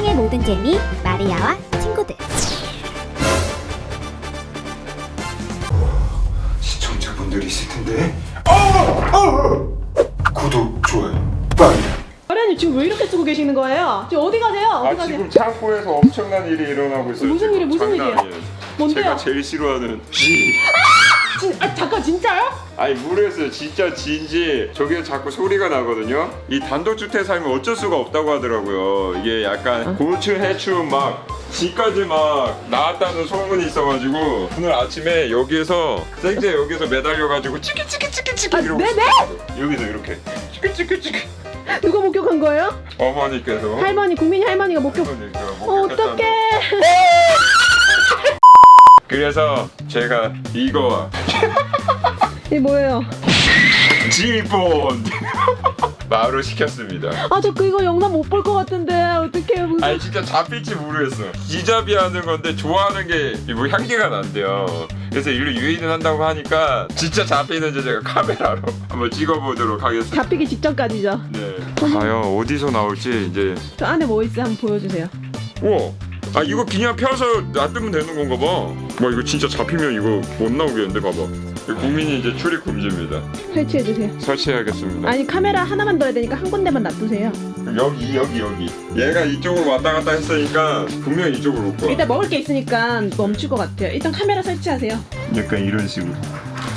세상의 모든 재미 마리아와 친구들 시청자분들이 있을 텐데. 어! 어! 구독, 좋아요, 빨리. 마리아님 지금 왜 이렇게 쓰고 계시는 거예요? 지금 어디 가세요? 어디 아 가세요? 지금 창고에서 엄청난 일이 일어나고 있어요. 무슨 지금. 일이, 무슨 장난 일이에요? 아니에요. 뭔데요? 제가 제일 싫어하는 쥐. 진, 아 잠깐 진짜요? 아니 모르겠어요. 진짜 쥐인지 저기서 자꾸 소리가 나거든요. 이 단독주택 살면 어쩔 수가 없다고 하더라고요. 이게 약간 고추, 해추 막 쥐까지 막 나왔다는 소문이 있어가지고 오늘 아침에 여기에서 생제 여기서 매달려가지고 치키 치키 치키 치키 아, 이러고 네네? 있었어요. 여기서 이렇게 치키 치키 치키 누가 목격한 거예요? 어머니께서 할머니 국민이 할머니가 목격. 어머니가 어, 목격했다는 어떡해? 그래서 제가 이거 이게 뭐예요? 지본 바로 시켰습니다. 아 저 그거 영상 못 볼 것 같은데 어떡해요 무슨? 아니 진짜 잡힐지 모르겠어. 기잡이 하는 건데 좋아하는 게 뭐 향기가 난대요. 그래서 일로 유인을 한다고 하니까 진짜 잡히는지 제가 카메라로 한번 찍어보도록 하겠습니다. 잡히기 직전까지죠. 네. 과연 어디서 나올지 이제. 저 안에 뭐 있어요? 한번 보여주세요. 우와. 아 이거 그냥 펴서 놔두면 되는 건가 봐. 와 이거 진짜 잡히면 이거 못 나오겠는데 봐봐. 이거 국민이 이제 출입 금지입니다. 설치해 주세요. 설치해야겠습니다. 아니 카메라 하나만 넣어야 되니까 한 군데만 놔두세요. 여기 여기 여기. 얘가 이쪽으로 왔다 갔다 했으니까 분명히 이쪽으로 올 거야. 일단 먹을 게 있으니까 멈출 것 같아요. 일단 카메라 설치하세요. 약간 이런 식으로.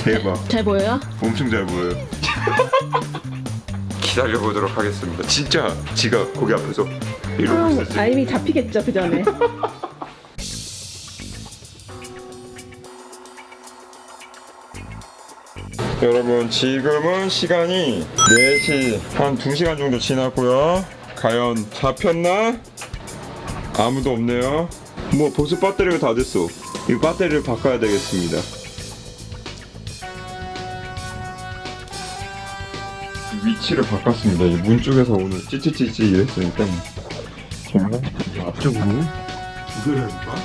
대박. 잘 보여요? 엄청 잘 보여요. 기다려 보도록 하겠습니다. 진짜 지가 거기 앞에서 이러고 아, 있었지. 아 이미 잡히겠죠 그 전에. 여러분 지금은 시간이 4시 한 2시간 정도 지났고요. 과연 잡혔나? 아무도 없네요. 뭐 벌써 배터리가 다 됐어. 이 배터리를 바꿔야 되겠습니다. 위치를 바꿨습니다. 이문 쪽에서 오늘 찌찌찌찌 이랬으니까 정말 앞쪽으로 두 개를 해볼까?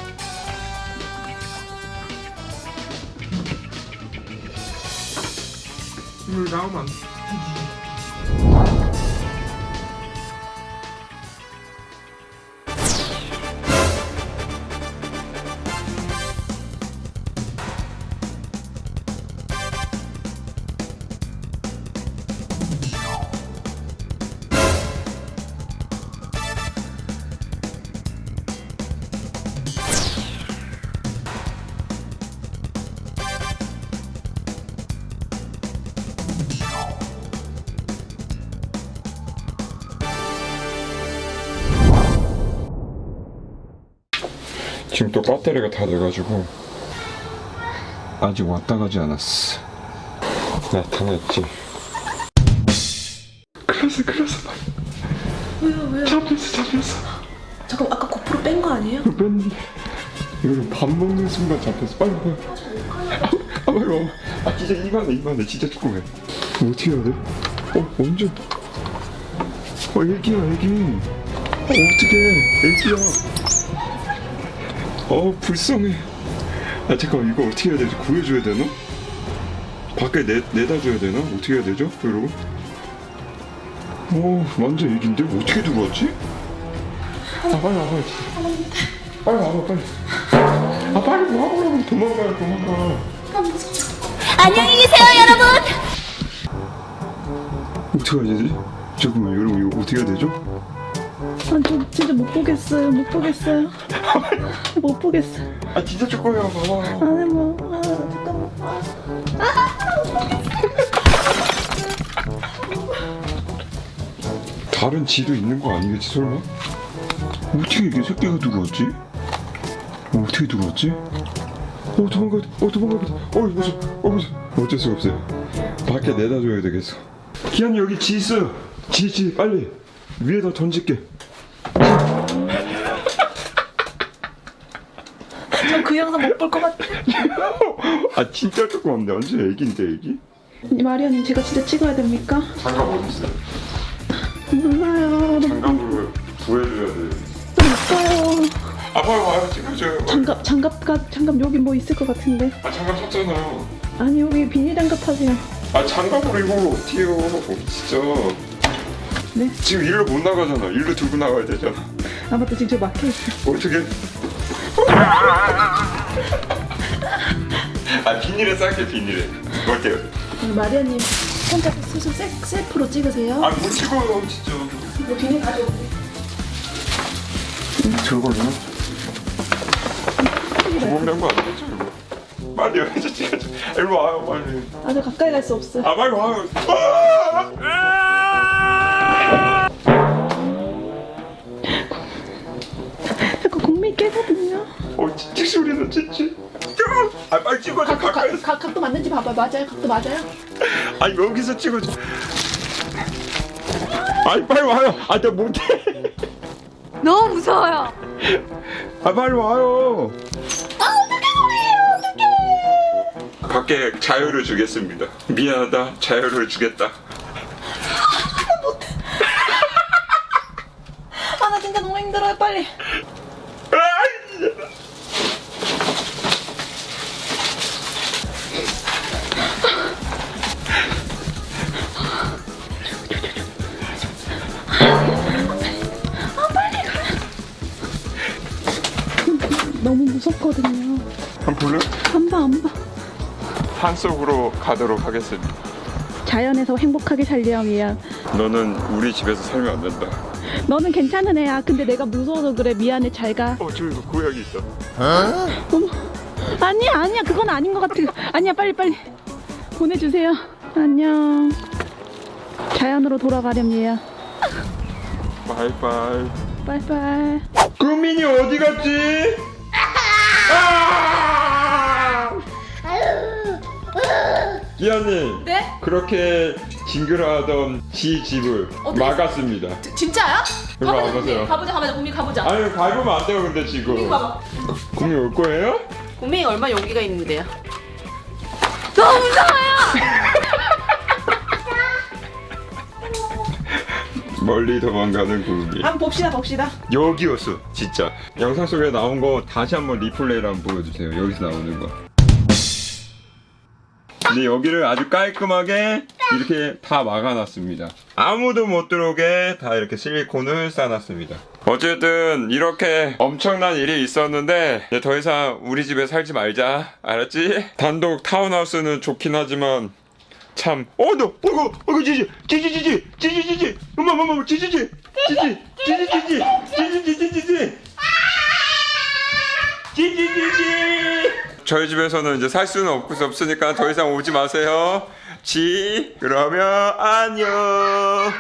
물 나오면 안 돼. 지금 또 배터리가 다 돼가지고 아직 왔다 가지 않았어. 나타났지. 그래서 그래서 왜요 왜요? 잡혔어 잡혔어. 잠깐 아까 고프로 뺀 거 아니에요? 뺐는데 이거를 밥 먹는 순간 잡혔어. 빨리 빨리. 아 빨리 와. 아 진짜 이만해 이만해 진짜 조금해. 어떻게 해야 돼? 어 언제? 어 애기야 애기. 어 어떡해 애기야. 어 불쌍해. 아 잠깐 이거 어떻게 해야 되지? 구해줘야 되나? 밖에 내 내다 줘야 되나? 어떻게 해야 되죠? 여러분? 오 완전 애기인데 어떻게 들어왔지? 아 빨리 와봐 빨리 와봐 빨리 아 빨리 와보라고 도망가요 도망가 안녕히 계세요 여러분 어떻게 해야 되지? 잠깐만 여러분 이거 어떻게 해야 되죠? 아, 저 진짜 못 보겠어요. 못 보겠어요. 못 보겠어요. 아 진짜 조금이야 봐봐 아니 뭐, 아, 잠깐만. 아. 다른 지도 있는 거 아니겠지 설마? 어떻게 이게 새끼가 들어왔지? 어, 어떻게 들어왔지? 어 도망가 어 도망가 어 무서워 어 무서워 어쩔 수가 없어요 밖에 내다 줘야 되겠어 기한이 여기 지 있어요 지 지 빨리 위에다 던질게 저그 영상 못 볼 것 같아. 아 진짜 조그맣네 완전 애기인데 애기? 마리아님 제가 진짜 찍어야 됩니까? 장갑 어디 있어요? 몰라요. 장갑을 구해줘야 돼. 또 있어요. 아 빨리 와요 찍어줘요. 장갑 장갑가 장갑 여기 뭐 있을 것 같은데. 아 장갑 샀잖아요. 아니 여기 비닐 장갑 하세요. 아 장갑으로 이거 어떻게 해요? 진짜. 네. 지금 일로 못 나가잖아. 일로 들고 나가야 되잖아. 아 맞다 지금 저 막혀 있어 어떻게? 아 비닐에 쌀게 비닐에. 어때요? 마리아님 혼자 스스로 셀, 셀프로 찍으세요 아못 찍어요 진짜. 이거 비닐 가져올게 저걸로? 구멍 난 거 아니겠죠 이거? 빨리 여기서 찍어줘. 일로 와요 빨리. 아저 가까이 갈 수 없어 아 빨리 와요. 아! 봐봐 맞아요 각도 맞아요 아 여기서 찍어줘. 아니 빨리 와요. 아 나 못해. 너무 무서워요. 아 빨리 와요. 아? 밖에 자유를 주겠습니다. 미안하다 자유를 주겠다. 아 나 진짜 너무 힘들어요 빨리 무 무섭거든요. 한번 볼래? 안 봐 안 봐 산 속으로 가도록 하겠습니다. 자연에서 행복하게 살렴이야 너는 우리 집에서 살면 안 된다. 너는 괜찮은 애야. 근데 내가 무서워서 그래 미안해 잘 가. 어 저기 고양이 있어. 어머. 아니야 아니야. 그건 아닌 것 같아. 아니야 빨리 빨리. 보내주세요. 안녕. 자연으로 돌아가렴 얘야 바이바이. 빠이빠이. 꾸민이 어디 갔지? 아! 기아님. 네? 그렇게 징그러하던 지 집을 막았습니다. 진짜야? 일로 와보세요. 가보자 가보자 국민 가보자 아니 밟으면 안 돼요 근데 지금. 봐봐 국민 올 거예요? 국민이 얼마 용기가 있는데요 너무 무서워요. 멀리 도망가는 국민. 한번 봅시다 봅시다 여기였어 진짜. 영상 속에 나온 거 다시 한번 리플레이를 한번 보여주세요. 여기서 나오는 거. 근데 여기를 아주 깔끔하게 이렇게 다 막아놨습니다. 아무도 못 들어오게 다 이렇게 실리콘을 쌓아놨습니다. 어쨌든 이렇게 엄청난 일이 있었는데 이제 더 이상 우리 집에 살지 말자. 알았지? 단독 타운하우스는 좋긴 하지만 참. 어, 너, 어이구, 어이구, 지지, 지지, 지지, 지지, 지지, 엄마, 엄마, 엄마, 지지, 지지, 지지, 지지, 지지, 지지, 지지, 지지, 지지. 지지 지지 저희 집에서는 이제 살 수는 없, 없으니까 더 이상 오지 마세요. 지 그러면 안녕